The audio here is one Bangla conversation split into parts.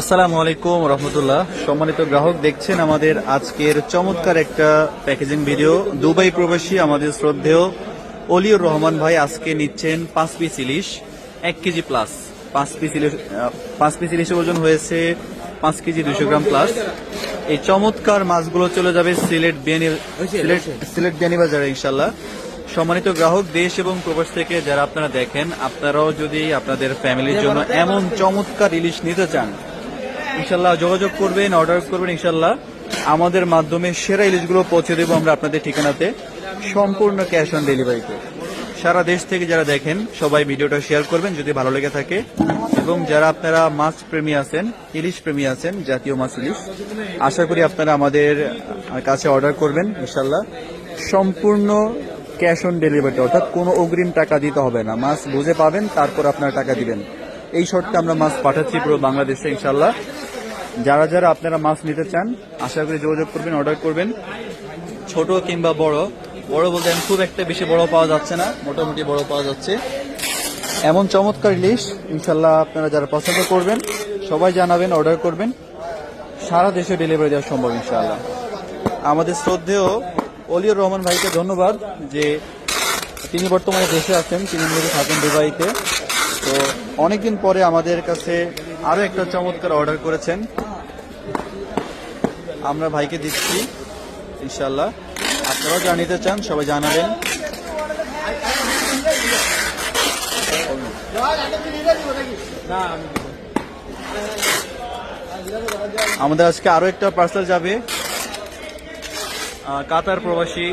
আসসালামু আলাইকুম রহমতুল্লাহ। সম্মানিত গ্রাহক দেখছেন আমাদের আজকের চমৎকার একটা প্যাকেজিং ভিডিও। দুবাই প্রবাসী আমাদের শ্রদ্ধেয় অলিউর রহমান ভাই আজকে নিচ্ছেন পাঁচ পিস ইলিশ এক কেজি প্লাস পাঁচ পিস ইলিশ পাঁচ পিস ইলিশের ওজন হয়েছে পাঁচ কেজি দুশো গ্রাম প্লাস এই চমৎকার মাছগুলো চলে যাবে সিলেট বিয়ানি সিলেট সিলেট বিয়ানি বাজারে ইনশাল্লাহ সম্মানিত গ্রাহক দেশ এবং প্রবাস থেকে যারা আপনারা দেখেন আপনারাও যদি আপনাদের ফ্যামিলির জন্য এমন চমৎকার ইলিশ নিতে চান ইনশাল্লাহ যোগাযোগ করবেন অর্ডার করবেন ইনশাল্লাহ আমাদের মাধ্যমে সেরা ইলিশগুলো পৌঁছে দেবো আমরা আপনাদের ঠিকানাতে। সম্পূর্ণ ক্যাশ অন ডেলিভারিতে সারা দেশ থেকে যারা দেখেন, সবাই ভিডিওটা শেয়ার করবেন যদি ভালো লেগে থাকে। এবং যারা আপনারা মাছ প্রেমী আছেন, ইলিশ প্রেমী আছেন, জাতীয় মাছ ইলিশ, আশা করি আপনারা আমাদের কাছে অর্ডার করবেন ইনশাল্লাহ সম্পূর্ণ ক্যাশ অন ডেলিভারি অর্থাৎ কোনো অগ্রিম টাকা দিতে হবে না। মাছ বুঝে পাবেন, তারপর আপনারা টাকা দিবেন। এই শর্তে আমরা মাছ পাঠাচ্ছি পুরো বাংলাদেশে ইনশাল্লাহ যারা যারা আপনারা মাছ নিতে চান, আশা করি যোগাযোগ করবেন অর্ডার করবেন। ছোট কিংবা বড় বড় বলতে খুব একটা বেশি বড় পাওয়া যাচ্ছে না, মোটামুটি বড় পাওয়া যাচ্ছে। এমন চমৎকার ইলিশ ইনশাল্লাহ আপনারা যারা পছন্দ করবেন, সবাই জানাবেন অর্ডার করবেন। সারা দেশে ডেলিভারি দেওয়া সম্ভব ইনশাআল্লাহ আমাদের শ্রদ্ধেয় অলিউর রহমান ভাইকে ধন্যবাদ যে তিনি বর্তমানে দেশে আছেন, তিনি মূলত থাকেন দুবাইতে। তো অনেকদিন পরে আমাদের কাছে আরও একটা চমৎকার অর্ডার করেছেন। আমরা ভাইকে দিচ্ছি ইনশাল্লাহ আপনারাও জানিতে চান, সবাই জানাবেন। আমাদের আজকে আরও একটা পার্সেল যাবে। কাতার প্রবাসী।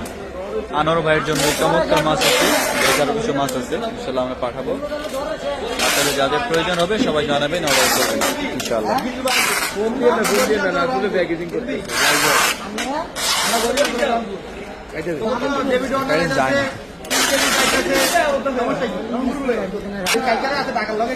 আনোয়ার ভাইয়ের জন্য চমৎকার মাছ আছে এগারো দুশো মাছ আছে ইনশাল্লাহ আমরা পাঠাবো। আপনাদের যাদের প্রয়োজন হবে সবাই জানাবেন অর্ডার করবেন। ইনশাল্লাহ। যায় না লগে